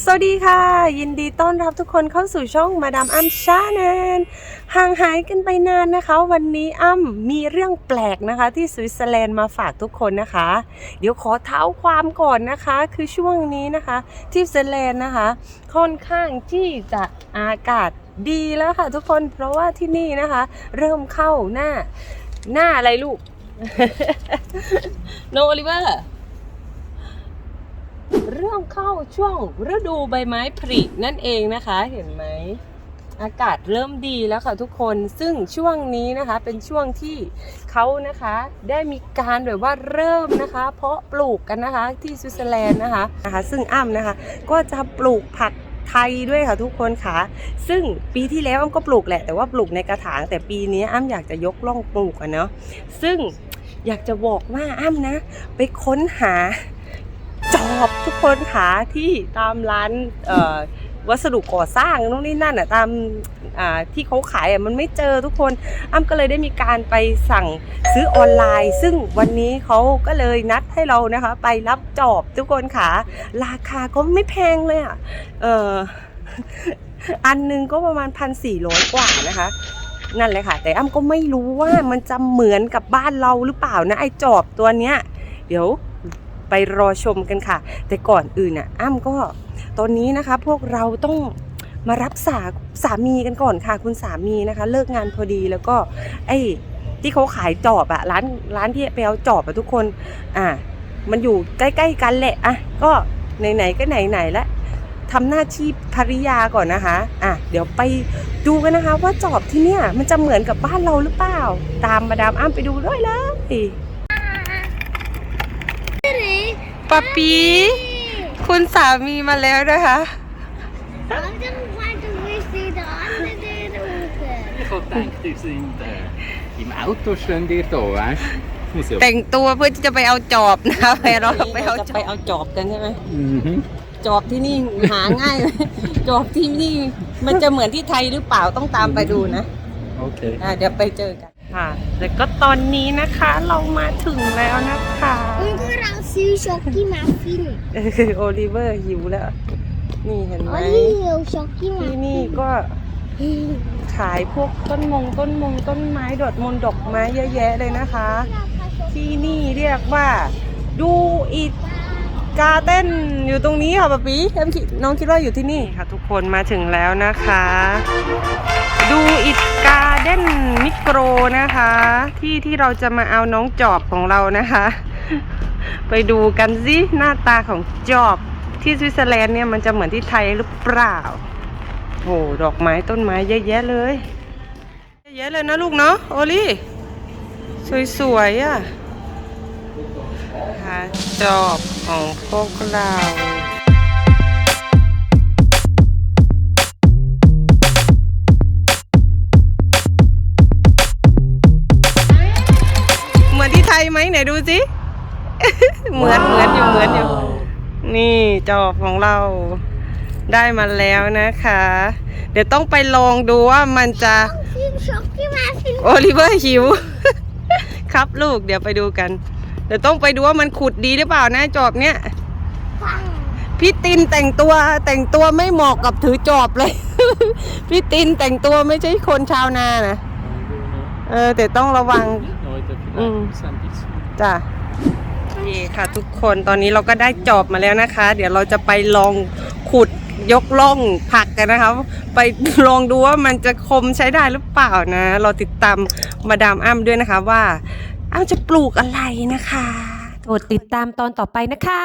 สวัสดีค่ะ ยินดีต้อนรับทุกคนเข้าสู่ช่องมาดามอ้ำชาแนลห่างหายกันไปนานนะคะ วันนี้อ้ำมีเรื่องแปลกนะคะ ที่สวิตเซอร์แลนด์มาฝากทุกคนนะคะ เดี๋ยวขอเท้าความก่อนนะคะ คือช่วงนี้นะคะที่สวิตเซอร์แลนด์นะคะ ค่อนข้างที่จะอากาศดีแล้วค่ะทุกคนเพราะว่าที่นี่นะคะ เริ่มเข้าหน้าหน้าอะไรลูกโนโอลิเวอร์ เริ่มเข้าช่วงฤดูใบไม้ผลินั่นเองนะคะ เห็นไหมอากาศเริ่มดีแล้วค่ะทุกคนซึ่งช่วงนี้นะคะเป็นช่วงที่เขานะคะได้มีการแบบว่าเริ่มนะคะ เพาะปลูกกันนะคะที่สวิตเซอร์แลนด์นะคะนะคะ ซึ่งอ้ำนะคะ ก็จะปลูกผักไทยด้วยค่ะทุกคนค่ะ ซึ่งปีที่แล้วอ้ำก็ปลูกแหละแต่ว่าปลูกในกระถาง แต่ปีนี้อ้ำอยากจะยกล่องปลูกอะเนาะซึ่งอยากจะบอกว่าอ้ำนะ ไปค้นหา จอบทุกคนค่ะที่ตามร้านวัสดุก่อสร้างนู่นนี่นั่นอะตามที่เขาขายอะมันไม่เจอทุกคนอ้ำก็เลยได้มีการไปสั่งซื้อออนไลน์ ซึ่งวันนี้เขาก็เลยนัดให้เรานะคะ ไปรับจอบทุกคนค่ะ ราคาก็ไม่แพงเลยอะเอออันหนึงก็ประมาณพันสี่ร้อยกว่านะคะนั่นเลยค่ะ แต่อ้ำก็ไม่รู้ว่ามันจะเหมือนกับบ้านเราหรือเปล่านะไอ้จอบตัวเนี้ย เดี๋ยว ไปรอชมกันค่ะ แต่ก่อนอื่นน่ะอ้ำก็ตอนนี้นะคะ พวกเราต้องมารับสาสามีกันก่อนค่ะ คุณสามีนะคะ เลิกงานพอดีแล้วก็ ไอ้ที่เขาขายจอบอะร้านร้านที่ไปเอาจอบอะทุกคน อ่ามันอยู่ใกล้ ๆ กันแหละอะก็ไหนๆก็ไหนๆแล้วทำหน้าที่ภริยาก่อนนะคะ อะ เดี๋ยวไปดูกันนะคะ ว่าจอบที่เนี่ย มันจะเหมือนกับบ้านเราหรือเปล่า ตามมาดามอ้ำไปดูด้วยเลย ปะปีคุณสามีมาแล้วนะคะ Anderen Seite will ich die da andere rufen. Ich habe gedacht, ihr sind äh, im Auto stehen ihr da, weißt du? Ich muss ja. แต่งตัวเพื่อที่จะไปเอาจอบนะคะไปเราไปเอาจะไปเอาจอบกันใช่ไหม Mhm. จอบที่นี่หาง่ายไหม จอบที่นี่มันจะเหมือนที่ไทยหรือเปล่าต้องตามไปดูนะ Okay. อะเดี๋ยวไปเจอกัน ค่ะแต่ก็ตอนนี้นะคะเรามาถึงแล้วนะคะ Und Rassi Schoki Muffin. เออโอลิเวอร์หิวแล้ว นี่เห็นไหม Olio Schoki ที่ Muffin. นี่ก็ขายพวกต้นมงต้นมงต้นไม้ดอกมนดอกไม้เยอะแยะเลยนะคะ ที่นี่เรียกว่าดูอิด กาเด้นอยู่ตรงนี้ค่ะป๊าปีเอ็มคิดน้องคิดว่าอยู่ที่นี่ค่ะ ทุกคนมาถึงแล้วนะคะ ดูอิดการ์เด้นมิโครนะคะ ที่ที่เราจะมาเอาน้องจอบของเรานะคะ ไปดูกันสิหน้าตาของจอบที่สวิตเซอร์แลนด์เนี่ยมันจะเหมือนที่ไทยหรือเปล่าโอ้ดอกไม้ต้นไม้เยอะแยะเลย เยอะแยะเลยนะลูกเนาะโอลี่ สวยๆอะ หาจอบของพวกเราเหมือนที่ไทยไหมไหนดูสิ เหมือนเหมือนอยู่เหมือนอยู่ นี่จอบของเราได้มาแล้วนะคะ เดี๋ยวต้องไปลองดูว่ามันจะ Schoki Muffin. โอลิเวอร์หิว ครับลูกเดี๋ยวไปดูกันเดี๋ยวต้องไปดูว่ามันขุดดีหรือเปล่านะจอบเนี้ย Fang. พี่ตินแต่งตัวแต่งตัวไม่เหมาะกับถือจอบเลย พี่ตินแต่งตัวไม่ใช่คนชาวนานะเออแต่ต้องระวัง Heute Mhm. vielleicht ein bisschen. จ้ะนี่ค่ะทุกคนตอนนี้เราก็ได้จอบมาแล้วนะคะ เดี๋ยวเราจะไปลองขุดยกล่องผักกันนะคะ ไปลองดูว่ามันจะคมใช้ได้หรือเปล่านะ เราติดตามมาดามอ้ำด้วยนะคะว่า อ้ำจะปลูกอะไรนะคะ โปรดติดตามตอนต่อไปนะคะ